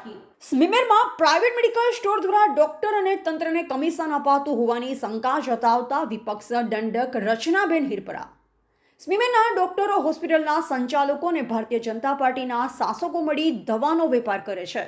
ઝાંખી સ્મીમેરમાં private medical store દ્વારા ડોક્ટર અને તંત્રને કમિશન અપાતું હોવાની શંકા જતાવતા વિપક્ષ દંડક રચનાબેન હિરપરા. સ્મીમેરના ડોક્ટરો હોસ્પિટલના સંચાલકો અને ભારતીય જનતા પાર્ટીના શાસકો મળી દવાનો વેપાર કરે છે.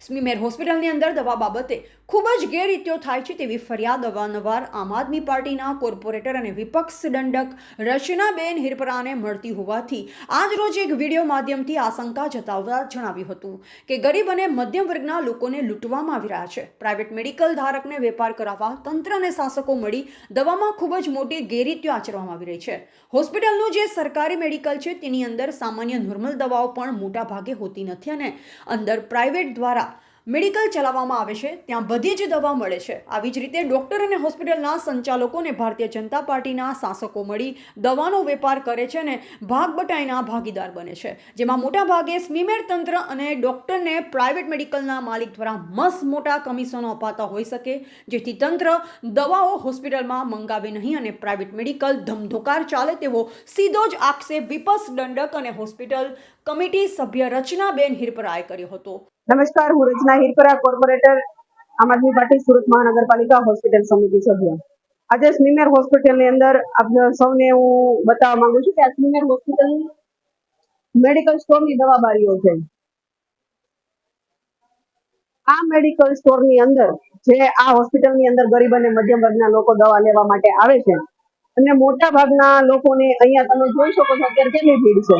સ્મીમેર હોસ્પિટલની અંદર દવા બાબતે ખૂબ જ ગેરરીતિઓ થાય છે તેવી ફરિયાદ અવારનવાર આમ આદમી પાર્ટીના કોર્પોરેટર અને વિપક્ષ દંડક રચનાબેન હિરપરાને મળતી હોવાથી આજ રોજ એક વીડિયો માધ્યમથી આશંકા જતાવતા જણાવ્યું હતું કે ગરીબ અને મધ્યમ વર્ગના લોકોને લૂંટવામાં આવી રહ્યા છે. પ્રાઇવેટ મેડિકલ ધારકને વેપાર કરાવવા તંત્ર અને શાસકો મળી દવામાં ખૂબ જ મોટી ગેરરીત્યો આચરવામાં આવી રહી છે. હોસ્પિટલનું જે સરકારી મેડિકલ છે તેની અંદર સામાન્ય નોર્મલ દવાઓ પણ મોટા ભાગે હોતી નથી અને અંદર પ્રાઇવેટ દ્વારા મેડિકલ ચલાવવામાં આવે છે, ત્યાં બધી જ દવા મળે છે. આવી જ રીતે ડૉક્ટર અને હોસ્પિટલના સંચાલકોને ભારતીય જનતા પાર્ટીના શાસકો મળી દવાનો વેપાર કરે છે અને ભાગ બટાઈના ભાગીદાર બને છે. જેમાં મોટા ભાગે સ્મીમેર તંત્ર અને ડૉક્ટરને પ્રાઇવેટ મેડિકલના માલિક દ્વારા મસ્ત મોટા કમિશનો અપાતા હોઈ શકે, જેથી તંત્ર દવાઓ હોસ્પિટલમાં મંગાવે નહીં અને પ્રાઇવેટ મેડિકલ ધમધોકાર ચાલે તેવો સીધો જ આક્ષેપ વિપક્ષ દંડક અને હોસ્પિટલ કમિટી સભ્ય રચનાબેન હિરપરાએ કર્યો હતો. નમસ્કાર, હું રચના હિરપરા કોર્પોરેટર, આમ આદમી પાર્ટી સુરત મહાનગરપાલિકા હોસ્પિટલ સમિતિ સભ્ય. આજે સ્મીમેર હોસ્પિટલની અંદર આપ સૌને હું બતાવવા માંગુ છું કે આ સ્મીમેર હોસ્પિટલ મેડિકલ સ્ટોરની દવા બારીઓ છે. આ મેડિકલ સ્ટોરની અંદર જે આ હોસ્પિટલની અંદર ગરીબ અને મધ્યમ વર્ગના લોકો દવા લેવા માટે આવે છે અને મોટા ભાગના લોકોને અહીંયા તમે જોઈ શકો છો અત્યારે કેટલી ભીડ છે.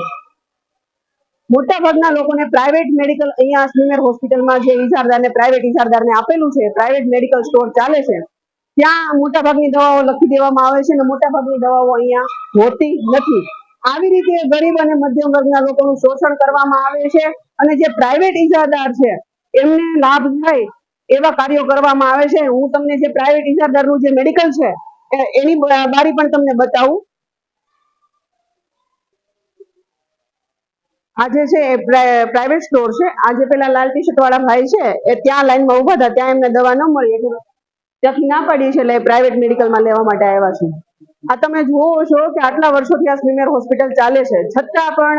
મોટા ભાગના લોકોને પ્રાઇવેટ મેડિકલ અહીંયા સ્મીમેર હોસ્પિટલમાં જે ઇજારદારને પ્રાઇવેટ ઇજારદારને આપેલું છે પ્રાઇવેટ મેડિકલ સ્ટોર ચાલે છે, ત્યાં મોટા ભાગની દવાઓ લખી દેવામાં આવે છે અને મોટા ભાગની દવાઓ અહીંયા હોતી નથી. આવી રીતે ગરીબ અને મધ્યમ વર્ગના લોકોનું શોષણ કરવામાં આવે છે અને જે પ્રાઇવેટ ઇજારદાર છે, એમને લાભ થાય એવા કાર્યો કરવામાં આવે છે. હું તમને જે પ્રાઇવેટ ઇજારદારનું જે મેડિકલ છે એની બારી પણ તમને બતાવું. આ જે છે એ પ્રાઇવેટ સ્ટોર છે. આ જે પેલા લાલ ટી શર્ટ વાળા ભાઈ છે, એ ત્યાં લાઈનમાં ઊભા હતા. ત્યાં એમને દવા ન મળી એટલે ત્યાંથી ના પડી છે એટલે પ્રાઇવેટ મેડિકલમાં લેવા માટે આવ્યા છે. આ તમે જુઓ છો કે આટલા વર્ષોથી આ સ્મીમેર હોસ્પિટલ ચાલે છે. છતાં પણ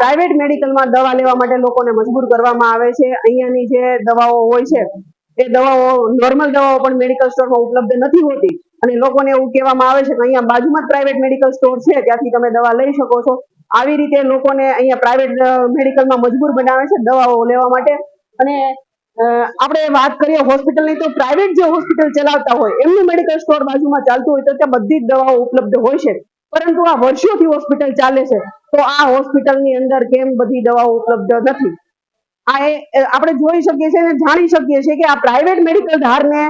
પ્રાઇવેટ મેડિકલમાં દવા લેવા માટે લોકોને મજબૂર કરવામાં આવે છે. અહીંયાની જે દવાઓ હોય છે, એ દવાઓ નોર્મલ દવાઓ પણ મેડિકલ સ્ટોરમાં ઉપલબ્ધ નથી હોતી. અને લોકોને એવું કહેવામાં આવે છે કે અહીંયા બાજુમાં જ પ્રાઇવેટ મેડિકલ સ્ટોર છે, ત્યાંથી તમે દવા લઈ શકો છો. આવી રીતે લોકોને અહીંયા પ્રાઇવેટ મેડિકલમાં મજબૂર બનાવે છે દવાઓ લેવા માટે. અને આપણે વાત કરીએ હોસ્પિટલની તો પ્રાઇવેટ જે હોસ્પિટલ ચલાવતા હોય, એમનું મેડિકલ સ્ટોર બાજુમાં ચાલતું હોય તો ત્યાં બધી જ દવાઓ ઉપલબ્ધ હોય છે. પરંતુ આ વર્ષોથી હોસ્પિટલ ચાલે છે. તો આ હોસ્પિટલની અંદર કેમ બધી દવાઓ ઉપલબ્ધ નથી? આ એ આપણે જોઈ શકીએ છીએ જાણી શકીએ છીએ કે આ પ્રાઇવેટ મેડિકલ ધારને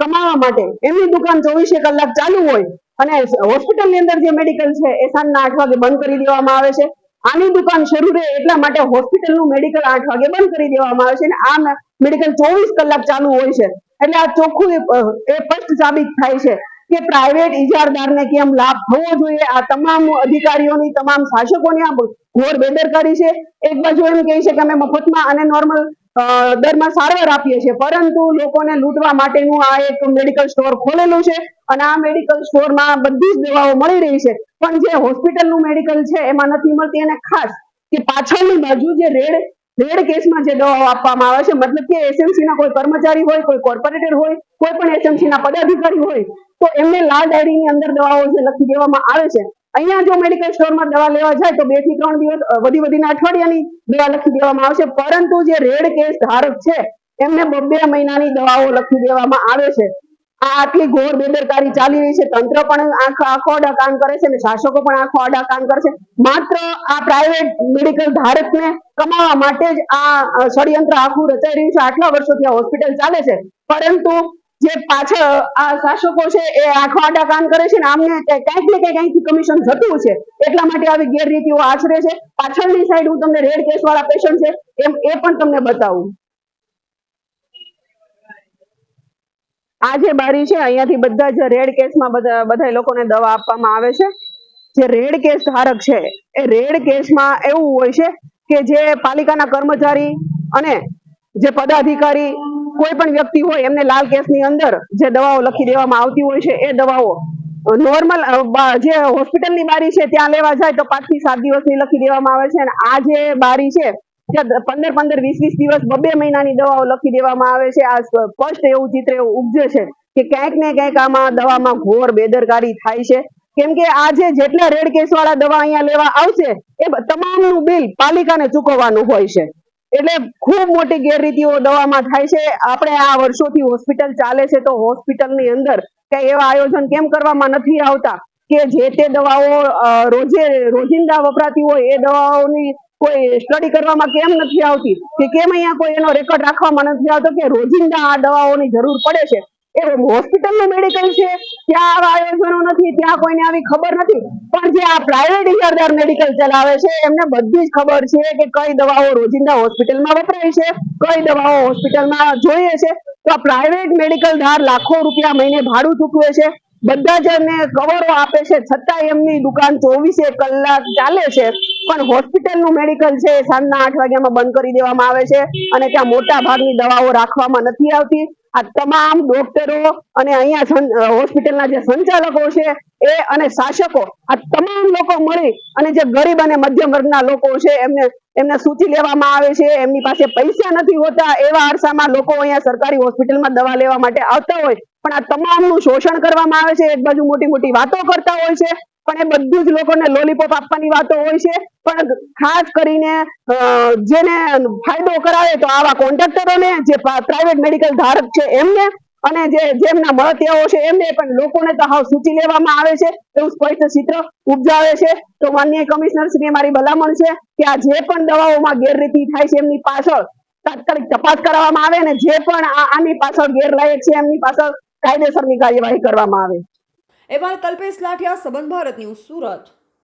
કમાવા માટે એમની દુકાન ચોવીસે કલાક ચાલુ હોય. અને હોસ્પિટલની અંદર જે મેડિકલ છે, એ સાંજના આઠ વાગે બંધ કરી દેવામાં આવે છે. આની દુકાન શરૂ રહે એટલા માટે હોસ્પિટલનું મેડિકલ આઠ વાગે બંધ કરી દેવામાં આવે છે અને આ મેડિકલ ચોવીસ કલાક ચાલુ હોય છે. એટલે આ ચોખ્ખું એ સ્પષ્ટ સાબિત થાય છે કે પ્રાઇવેટ ઇજારદારને કેમ લાભ થવો જોઈએ? આ તમામ અધિકારીઓની, તમામ શાસકોની આ ઘોર બેદરકારી છે. એક બાજુ એમ કહે છે કે અમે મફતમાં અને નોર્મલ દરમાં સારવાર આપીએ છીએ. પરંતુ લોકોને લૂંટવા માટેનું આ એક મેડિકલ સ્ટોર ખોલેલું છે અને આ મેડિકલ સ્ટોરમાં બધી જ દવાઓ મળી રહી છે. પણ જે હોસ્પિટલનું મેડિકલ છે, એમાં નથી મળતી. અને ખાસ કે પાછળની બાજુ જે રેડ રેડ કેસમાં જે દવાઓ આપવામાં આવે છે, મતલબ કે એસએમસી ના કોઈ કર્મચારી હોય, કોઈ કોર્પોરેટર હોય, કોઈ પણ એસએમસી ના પદાધિકારી હોય, તો એમને લાલ ડાયરીની અંદર દવાઓ જે લખી દેવામાં આવે છે અહીંયા જો મેડિકલ સ્ટોરમાં દવા લેવા જાય તો બેથી ત્રણ દિવસ વધી વધીને અઠવાડિયાની દવા લખી દેવામાં આવશે. પરંતુ જે રેડ કેસ ધારક છે, એમને બબે મહિનાની દવાઓ લખી દેવામાં આવે છે. આટલી ઘોર બેદરકારી ચાલી રહી છે. તંત્ર પણ આંખો, આખો આડા કામ કરે છે અને શાસકો પણ આંખો આડા કામ કરે છે. માત્ર આ પ્રાઇવેટ મેડિકલ ધારકને કમાવા માટે જ આ ષડયંત્ર આખું રચાઈ રહ્યું છે. આટલા વર્ષોથી આ હોસ્પિટલ ચાલે છે. પરંતુ જે પાછળ આ શાસકો છે એ આંખો આડા કાન કરે છે ને આમને ક્યાંક ને ક્યાંક અહીંથી કમિશન જતું છે. એટલા માટે આવી ગેરરીતિઓ આચરે છે. પાછળની સાઈડ હું તમને રેડ કેસ વાળા પેશન્ટ છે, એમ એ પણ તમને બતાવું. આ જે બારી છે, અહીંયાથી બધા જ રેડ કેસમાં બધા બધા લોકોને દવા આપવામાં આવે છે. જે રેડ કેસ ધારક છે, એ રેડ કેસમાં એવું હોય છે કે જે પાલિકાના કર્મચારી અને જે પદાધિકારી કોઈ પણ વ્યક્તિ હોય એમને લાલ કેસની અંદર જે દવાઓ લખી દેવામાં આવતી હોય છે, એ દવાઓ નોર્મલ જે હોસ્પિટલની બારી છે ત્યાં લેવા જાય તો પાંચથી સાત દિવસની લખી દેવામાં આવે છે અને આ જે બારી છે પંદર પંદર વીસ વીસ દિવસ બબે મહિનાની દવાઓ લખી દેવામાં આવે છે. આ સ્પષ્ટ એવું ચિત્ર એવું ઉપજે છે કે ક્યાંક ને ક્યાંક આમાં દવામાં ઘોર બેદરકારી થાય છે. કેમ કે આજે જેટલા રેડ કેસ વાળા દવા અહીંયા લેવા આવશે, એ તમામનું બિલ પાલિકાને ચૂકવવાનું હોય છે. એટલે ખૂબ મોટી ગેરરીતિઓ દવામાં થાય છે. આપણે આ વર્ષોથી હોસ્પિટલ ચાલે છે તો હોસ્પિટલની અંદર કઈ એવા આયોજન કેમ કરવામાં નથી આવતા કે જે તે દવાઓ રોજે રોજિંદા વપરાતી હોય એ દવાઓની કોઈ સ્ટડી કરવામાં કેમ નથી આવતી? કે કેમ અહીંયા કોઈ એનો રેકોર્ડ રાખવામાં નથી આવતો કે રોજિંદા આ દવાઓની જરૂર પડે છે? એ હોસ્પિટલનું મેડિકલ છે, ત્યાં આવા આયોજનો નથી, ત્યાં કોઈને આવી ખબર નથી. પણ જે આ પ્રાઇવેટ ઇજારદાર મેડિકલ ચલાવે છે, એમને બધી જ ખબર છે કે કઈ દવાઓ રોજિંદા હોસ્પિટલમાં વપરાય છે, કઈ દવાઓ હોસ્પિટલમાં જોઈએ છે. તો આ પ્રાઇવેટ મેડિકલ ધાર લાખો રૂપિયા મહિને ભાડું ચૂકવે છે. બધા જ એમને કવરો આપે છે છતાં એમની દુકાન ચોવીસે કલાક ચાલે છે. પણ હોસ્પિટલનું મેડિકલ છે, સાંજના આઠ વાગ્યામાં બંધ કરી દેવામાં આવે છે અને ત્યાં મોટા ભાગની દવાઓ રાખવામાં નથી આવતી. આ તમામ ડોક્ટરો અને અહીંયા હોસ્પિટલના જે સંચાલકો છે એ અને શાસકો, આ તમામ લોકો મળી અને જે ગરીબ અને મધ્યમ વર્ગના લોકો છે એમને એમને સૂચી લેવામાં આવે છે, એમની પાસે પૈસા નથી હોતા એવા અરસામાં લોકો અહીંયા સરકારી હોસ્પિટલમાં દવા લેવા માટે આવતા હોય. પણ આ તમામનું શોષણ કરવામાં આવે છે, એક બાજુ મોટી મોટી વાતો કરતા હોય છે પણ એ બધું જ લોકોને લોલીપોપ આપવાની વાતો હોય છે. પણ ખાસ કરીને જેને ફાયદો કરાવે તો આવા કોન્ટ્રાક્ટરોને, જે પ્રાઇવેટ મેડિકલ ધારક છે એમને, અને જે, જેમના મળતિયાઓ છે એમને પણ લોકોને તો હાવ સૂચી લેવામાં આવે છે. એવું સ્પષ્ટ ચિત્ર ઉપજાવે છે. તો માનનીય કમિશનર શ્રી મારી ભલામણ છે કે આ જે પણ દવાઓમાં ગેરરીતિ થાય છે એમની પાછળ તાત્કાલિક તપાસ કરવામાં આવે અને જે પણ આની પાછળ ગેરલાયક છે એમની પાછળ કાયદેસરની કાર્યવાહી કરવામાં આવે. અહેવાલ કલ્પેશ લાઠિયા સંબંધ ભારત ન્યૂઝ સુરત.